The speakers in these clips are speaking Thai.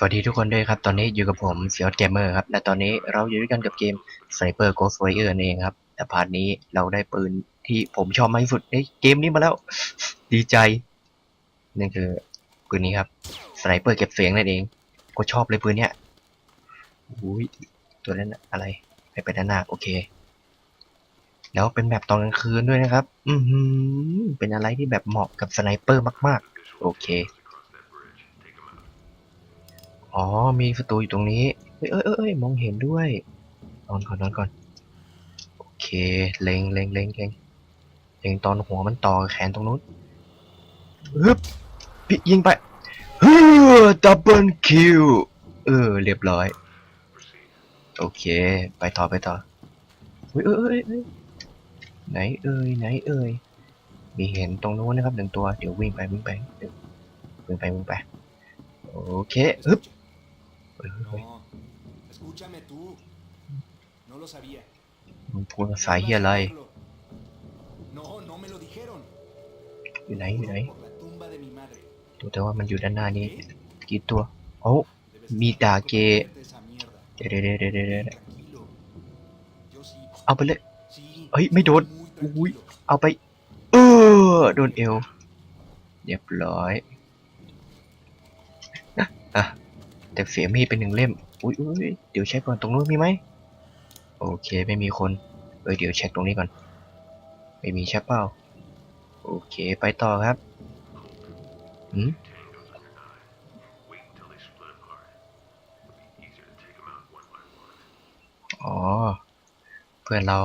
สวัสดีทุกคนด้วยครับ ตอนนี้อยู่กับผมเฟียสเกมเมอร์ครับ และตอนนี้เราอยู่ด้วยกันกับเกม Sniper Ghost Warrior นั่นเองครับ แต่พาร์ทนี้เราได้ปืนที่ผมชอบมากที่สุดในเกมนี้มาแล้ว ดีใจนั่นคือปืนนี้ครับ Sniper เก็บเสียงนั่นเอง ก็ชอบเลยปืนเนี้ยอุ้ยตัวนั้นอะไรให้ไปด้านหน้าโอเค แล้วเป็นแบบตอนกลางคืนด้วยนะครับ อือหือเป็นอะไรที่แบบเหมาะกับสไนเปอร์มาก ๆ โอเค อ๋อ มีศัตรูอยู่ตรงนี้ เอ้ยเอ้ยเอ้ยมองเห็นด้วย นอนก่อนนอนก่อน โอเค เล็งเล็งเล็งเล็งเล็งตอนหัวมันต่อแขนตรงนู้นฮึบพี่ยิงไปฮึดับเบิลคิว เออ เรียบร้อย โอเค ไปต่อไปต่อเอ้ยเอ้ยเอ้ยไหนเอ่ยไหนเอ่ยมีเห็นตรงนู้นนะครับหนึ่งตัว เดี๋ยววิ่งไปวิ่งไปวิ่งไปวิ่งไป โอเคฮึบ No, escúchame tú. No lo sabía. มึงพูดภาษาเฮียอะไร No, no me lo dijeron. อยู่ไหนอยู่ไหน Por la tumba de mi madre. ดูแต่ว่ามันอยู่ด้านหน้านี้ ¿Qué? กี่ตัว โอ้ Debes Mi estar da harto que- de de esa mierda. เดี๋ยวเดี๋ยวเดี๋ยวเดี๋ยวเดี๋ยว Tranquilo. Yo sí. เอาไปเลย Sí. เฮ้ยไม่โดน muy อุ้ย tranquilo. เอาไป เออ โดนเอว เรียบร้อยอะอะ แต่เสียมีดเป็นหนึ่งเล่ม อุ้ยอุ้ยเดี๋ยวเช็คก่อนตรงนู้นมีไหม โอเคไม่มีคน เอ้ยเดี๋ยวเช็คตรงนี้ก่อน ไม่มีใช่เปล่า โอเคไปต่อครับหืมอ๋อ เพื่อนเรา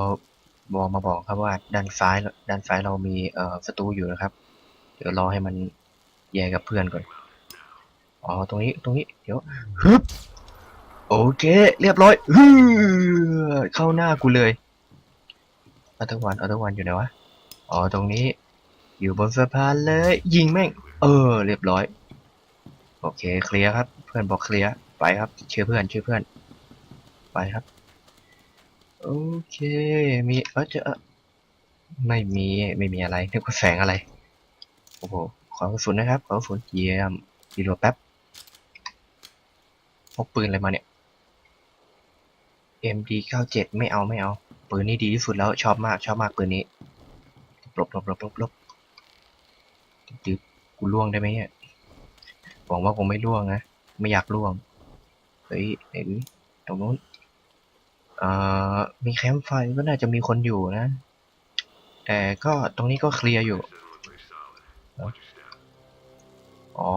บอกมาบอกครับว่าด้านซ้ายด้านซ้ายเรามีเอ่อศัตรูอยู่นะครับ เดี๋ยวรอให้มันแยกกับเพื่อนก่อน อ๋อตรงนี้ตรงนี้เดี๋ยวฮึบโอเคเรียบร้อยฮึเข้าหน้ากูเลยอัตวันอัตวันอยู่ไหนวะอ๋อตรงนี้ อยู่บนสะพานเลย ยิงแม่ง เออ เรียบร้อย โอเคเคลียร์ครับ เพื่อนบอกเคลียร์ไปครับเชื่อเพื่อนเชื่อเพื่อน ไปครับโอเค มีเออจอไม่มีไม่มีอะไรนึกว่าแสงอะไรโอ้โหขอกระสุนนะครับขอกระสุนเยี่ยมรีโหลดแป๊บ พกปืนอะไรมาเนี่ย MD 97 ไม่เอาไม่เอา ปืนนี้ดีที่สุดแล้วชอบมากชอบมากปืนนี้ลบลบลบลบลบดึบกูล่วงได้ไหมเนี่ยหวังว่าคงไม่ล่วงนะ ไม่อยากล่วง เฮ้ยไหนดูตรงนู้นเอ่อมีแคมป์ไฟก็น่าจะมีคนอยู่นะ แต่ก็ตรงนี้ก็เคลียร์อยู่ อ๋อ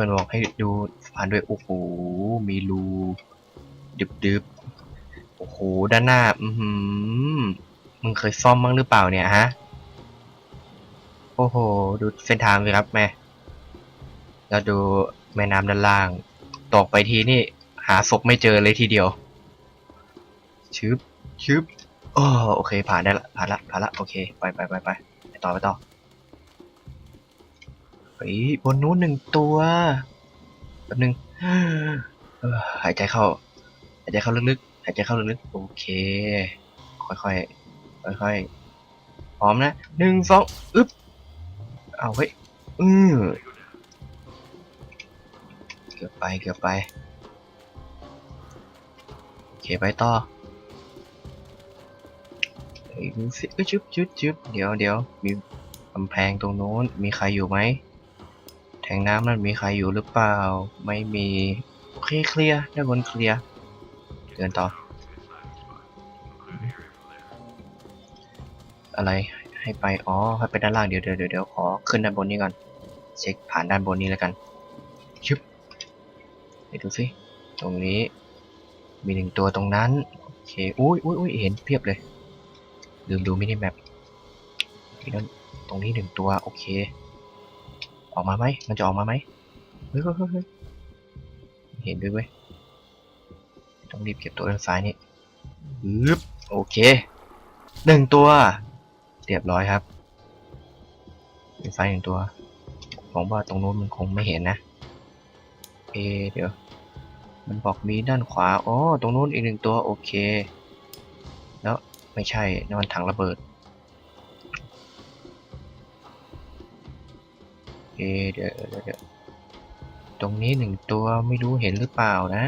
พื่อนบอกให้ดูผ่านด้วยโอ้โหมีรูดึบดึบโอ้โหด้านหน้า อืมึงเคยซ่อมบ้างหรือเปล่าเนี่ยฮะโอ้โห ดูเส้นทางเลยครับแม่แล้วดูแม่น้ำด้านล่าง ตกไปทีนี่หาศพไม่เจอเลยทีเดียวชึบชึบอ๋อโอเคผ่านได้ละผ่านละผ่านละโอเค ไปไปไปไปไปต่อไปต่อ เฮ้ยบนนู้นหนึ่งตัวแป๊บนึงหายใจเข้า หายใจเข้าลึกๆ หายใจเข้าลึกๆ โอเค ค่อยๆ ค่อยๆ พร้อมนะหนึ่งสองอึ๊บ เอาเฮ้ย อือเกือบไป เกือบไป โอเค ไปต่อเฮ้ยดูสิเอ้ยชึบชึบชึบเดี๋ยวเดี๋ยวมีกำแพงตรงโน้น มีใครอยู่ไหม งน้ำนั่นมีใครอยู่หรือเปล่า ไม่มี โอเคเคลียร์ด้านบนเคลียร์เดินต่อ อะไรให้ไป อ๋อ ให้ไปด้านล่างเดี๋ยวเดี๋ยวเดี๋ยวขอขึ้นด้านบนนี้ก่อน เช็คผ่านด้านบนนี้แล้วกันชึบไปดูสิ ตรงนี้ มีหนึ่งตัวตรงนั้น โอเค อุ้ยอุ้ยอุ้ยเห็นเพียบเลย ลืมดูมินิแมปที่นั่นตรงนี้หนึ่งตัว โอเค ออกมาไหมมันจะออกมาไหมเฮ้ยเฮ้ยเห็นด้วยเว้ยต้องรีบเก็บตัวด้านซ้ายนี่อึ๊บโอเคหนึ่งตัว เรียบร้อยครับด้านซ้ายหนึ่งตัว ผมว่าตรงนู้นมันคงไม่เห็นนะ เอเดี๋ยว มันบอกมีด้านขวา อ๋อ ตรงนู้นอีกหนึ่งตัว โอเค แล้วไม่ใช่นั่นมันถังระเบิด เคเดี๋ยวเดี๋ยวตรงนี้หนึ่งตัวไม่รู้เห็นหรือเปล่านะ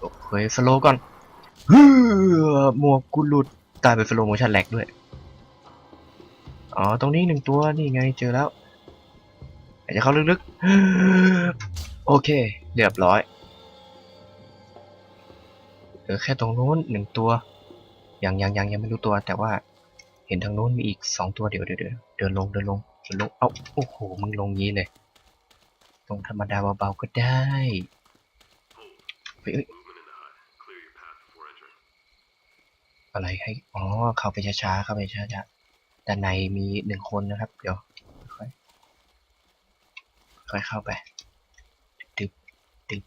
โอเคสโลว์ก่อนฮือหมวกกูหลุดตายเป็นสโลโมชั่นแลกด้วย อ๋อ ตรงนี้หนึ่งตัวนี่ไงเจอแล้วอาจจะเข้าลึกๆ โอเค เรียบร้อยเหลือแค่ตรงนู้นหนึ่งตัว ยังยังยังยังไม่รู้ตัวแต่ว่าเห็นทางนู้นมีอีกสองตัวเดี๋ยวเดี๋ยวเดินลงเดินลงดิน ลงเอ้าโอ้โหมึงลงงี้เลยตรงธรรมดาเบาๆก็ได้เฮ้ยเอ้ยอะไรให้อ๋อเข้าไปช้าๆเข้าไปช้าๆด้านในมีหนึ่งคนนะครับ เดี๋ยวค่อยค่อยเข้าไปดึบดึบ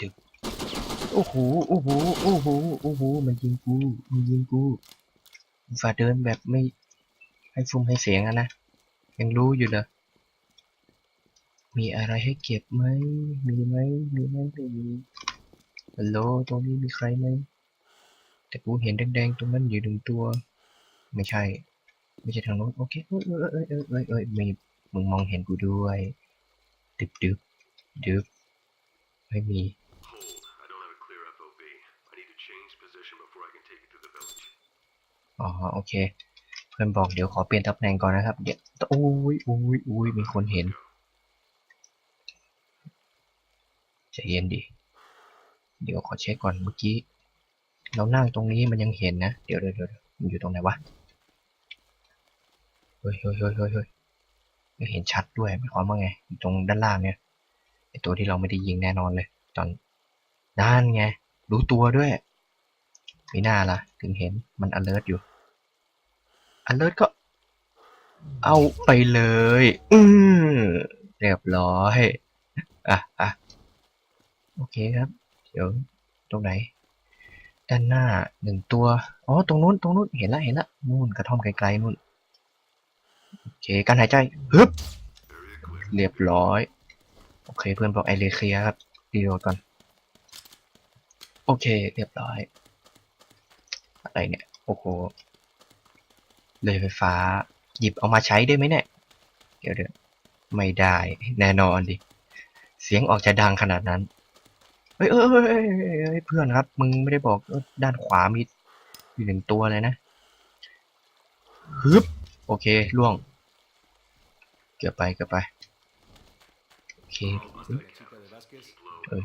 ดึบโอ้โหโอ้โหโอ้โหโอ้โหมันยิงกูมันยิงกูฝ่าเดินแบบไม่ให้ฟุ้มให้เสียงอะนะ ยังรู้อยู่เลยมีอะไรให้เก็บไหม มีไหม มีไหมไม่มีฮัลโหลตรงนี้มีใครไหม แต่กูเห็นแดงๆ ตรงนั้นอยู่หนึ่งตัว ไม่ใช่ ไม่ใช่ทางโน้นโอเค เอ้ยเอ้ยเอ้ยเอ้ยเอ้ยเอ้ยมีมึงมองเห็นกูด้วย ดึบดึบดึบไม่มี อ๋อ โอเค พื่อนบอกเดี๋ยวขอเปลี่ยนตำแหน่งก่อนนะครับ เดี๋ยวโอ้ยโอ้ยโอ้ยมีคนเห็นใจเย็นดิเดี๋ยวขอเช็คก่อนเมื่อกี้ เรานั่งตรงนี้มันยังเห็นนะ เดี๋ยวเดี๋ยวเดี๋ยวมันอยู่ตรงไหนวะเฮ้ยเฮ้ยเฮ้ยเฮ้ยเห็นชัดด้วยหมายความว่าไงอยู่ตรงด้านล่างเนี่ยไอตัวที่เราไม่ได้ยิงแน่นอนเลย ตอนด้านไง รู้ตัวด้วยมีหน้าล่ะ ถึงเห็นมัน alert อยู่ alert ก็ เอาไปเลย อืมเรียบร้อย อะอะโอเคครับ เดี๋ยวตรงไหน ด้านหน้าหนึ่งตัว อ๋อ ตรงนู้น ตรงนู้น เห็นละเห็นละนู่นกระท่อมไกลๆนู่น โอเค การหายใจฮึบเรียบร้อย โอเค เพื่อนบอกไอเลเคลียร์ครับ ดีโดก่อน โอเค เรียบร้อย อะไรเนี่ย โอ้โห เลยไฟฟ้า หยิบเอามาใช้ได้ไหมเนี่ย เดี๋ยวเดี๋ยวไม่ได้แน่นอนดิ เสียงออกจะดังขนาดนั้น เฮ้ยเอ้ยเเพื่อนครับ มึงไม่ได้บอกด้านขวามีอยู่หนึ่งตัวเลยนะฮึบโอเคล่วง เกือบไปเกือบไป โอเคเอ้ย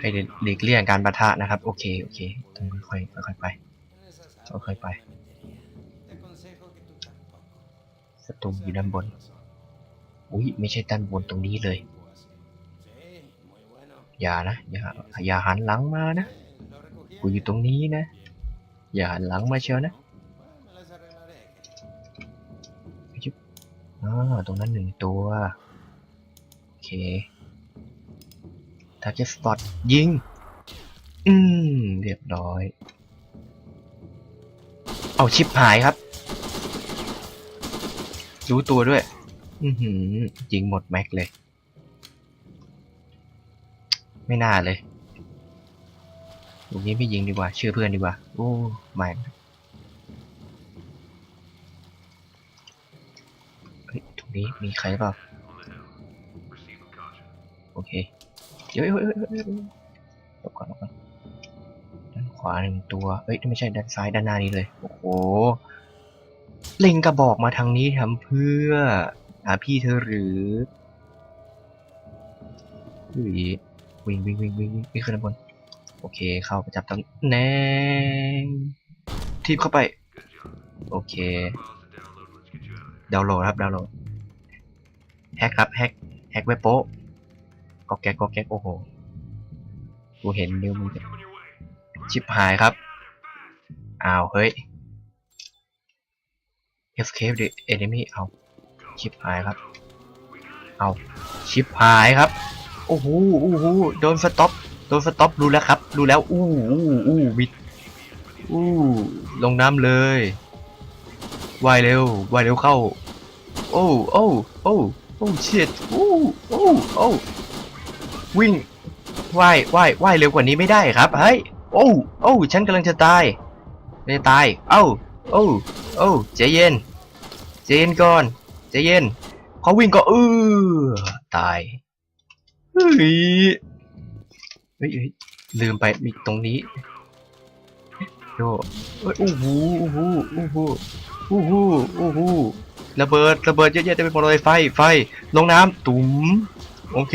ให้หลีกเลี่ยงการปะทะนะครับ โอเค โอเคต้องค่อยค่อยไป En esas aguas Ok, yo no bye. me metería. Te aconsejo que tú tampoco. ศัตรูอยู่ด้านบน อุ้ยไม่ใช่ด้านบนตรงนี้เลย อย่านะ อย่า อย่าหันหลังมานะ กูอยู่ตรงนี้นะ อย่าหันหลังมาเชียวนะอ๋อตรงนั้นหนึ่งตัว โอเค t a r g e t spot ยิง อืม เรียบร้อย เอาชิปหายครับ รู้ตัวด้วย อือหือยิงหมดแม็กเลย ไม่น่าเลยลูกนี้ไม่ยิงดีกว่า เชื่อเพื่อนดีกว่า โอ้ไม่เฮ้ยตรงนี้มีใครเปล่า โอเค เดี๋ยวเฮ้ยเฮ้ยเฮ้ยหลบก่อนหลบก่อนด้านขวาหนึ่งตัว เอ้ยไม่ใช่ด้านซ้ายด้านหน้านี้เลย โอ้โห เล็งกระบอกมาทางนี้ทำเพื่อ หาพี่เธอหรือวิ่งวิ่งวิ่งวิ่งวิ่งวิ่งขึ้นบน โอเค เข้าไปจับตำแหน่งทีบเข้าไป โอเค ดาวน์โหลดครับ ดาวน์โหลด แฮกครับ แฮก แฮกเว็บโป๊ะ ก็แก๊กก็แก๊กโอ้โห กูเห็นนิ้วมือชิบหายครับ อ้าว เฮ้ย escape the enemy เอา ชิบหายครับ เอา ชิบหายครับ โอ้โหโอ้โหโดนสต็อป โดนสต็อป รู้แล้วครับ รู้แล้ว อู้อู้อู้วิดอู้ลงน้ำเลยว่ายเร็วว่ายเร็วเข้า โอ้ โอ้ โอ้ โอ้เชิดโอ้ โอ้ โอ้ วิ่งว่ายว่ายว่ายเร็วกว่านี้ไม่ได้ครับเฮ้ยโอ้โอ้ฉันกำลังจะตายจะตาย เอ้าโอ้โอ้ใจเย็นใจเย็นก่อนใจเย็นเขาวิ่งก็เออตายเฮ้ยเฮ้ยลืมไปมีตรงนี้โยเอ้ยโอ้โหโอ้โหโอ้โหโอ้โหโอ้โหระเบิดระเบิดเยอะแยะเต็มไปหมดเลยไฟไฟลงน้ำตุ๋มโอเค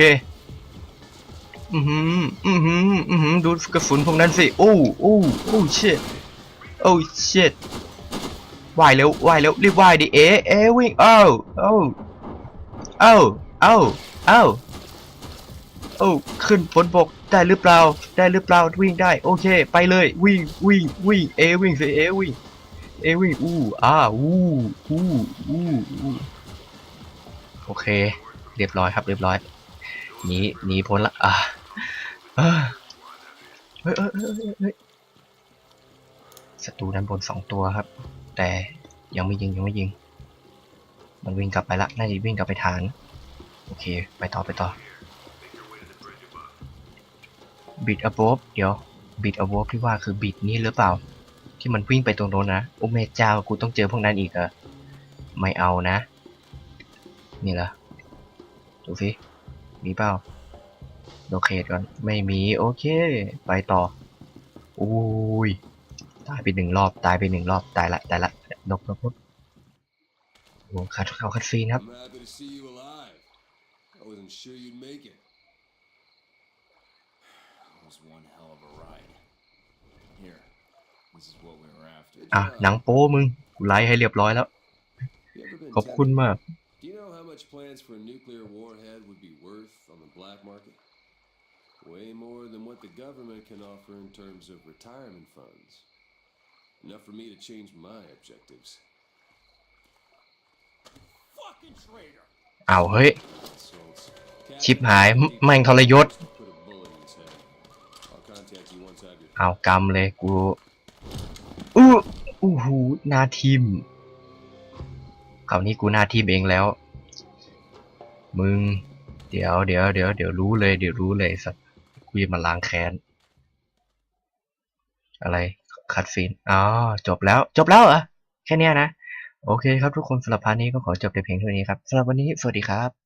อือหือ อือหือ อือหือ ดูกระสุนพวกนั้นสิ โอ้โอ้โอ้เชิดโอ้เชิดว่ายเร็วว่ายเร็ว รีบว่ายดิ เอเอวิ่งเอ้าเอ้าเอ้าเอ้าเอ้าโอ้ขึ้นบนบกได้หรือเปล่า ได้หรือเปล่า วิ่งได้ โอเค ไปเลย วิ่ง วิ่ง วิ่ง เอวิ่งสิ เอวิ่ง เอวิ่ง อู้อ้าอู้อู้อู้อู้โอเค เรียบร้อยครับ เรียบร้อยหนีหนีพ้นละ อะ เอ้ยเฮ้ยเฮ้ยเฮ้ยศัตรูด้านบนสองตัวครับ แต่ยังไม่ยิงยังไม่ยิง มันวิ่งกลับไปละ น่าจะวิ่งกลับไปฐาน โอเค ไปต่อไปต่อบิด above เดี๋ยวบิด above ที่ว่าคือบิดนี้หรือเปล่า ที่มันวิ่งไปตรงโน้นนะ โอ้แม่เจ้ากูต้องเจอพวกนั้นอีกเหรอไม่เอานะ นี่เหรอดูสิมีเปล่า โลเคทก่อน ไม่มี โอเค ไปต่อ อุ้ย ตายไปหนึ่งรอบ ตายไปหนึ่งรอบ ตายละ ตายละ นกนกนกโอ้คัดเข้าคัดซีนครับ I'm happy to see you alive. I wasn't sure you'd make it. It was one hell of a ride. Here, this is what we were after. อะ หนังโป้มึง กูไลฟ์ให้เรียบร้อยแล้ว You ever been ขอบคุณ tempted? มาก Do you know how much plans for a nuclear warhead would be worth on the black market? Way more than what the government can offer in terms of retirement funds. Enough for me to change my objectives. Fucking traitor! อ้าวเฮ้ย Insults. ชิบหายแม่งทรยศ Put a bullet in his head. I'll contact you once I have your เอากำเลยกู อู้อู้หูหน้าทีมคราวนี้กูหน้าทีมเองแล้ว มึง เดี๋ยวเดี๋ยวเดี๋ยวเดี๋ยวรู้เลย เดี๋ยวรู้เลยสัตว์ วีมาล้างแค้น อะไรคัดซีนอ๋อจบแล้ว จบแล้วเหรอแค่นี้นะ โอเคครับทุกคนสำหรับพาร์ทนี้ก็ขอจบแต่เพียงเท่านี้ครับสำหรับวันนี้สวัสดีครับ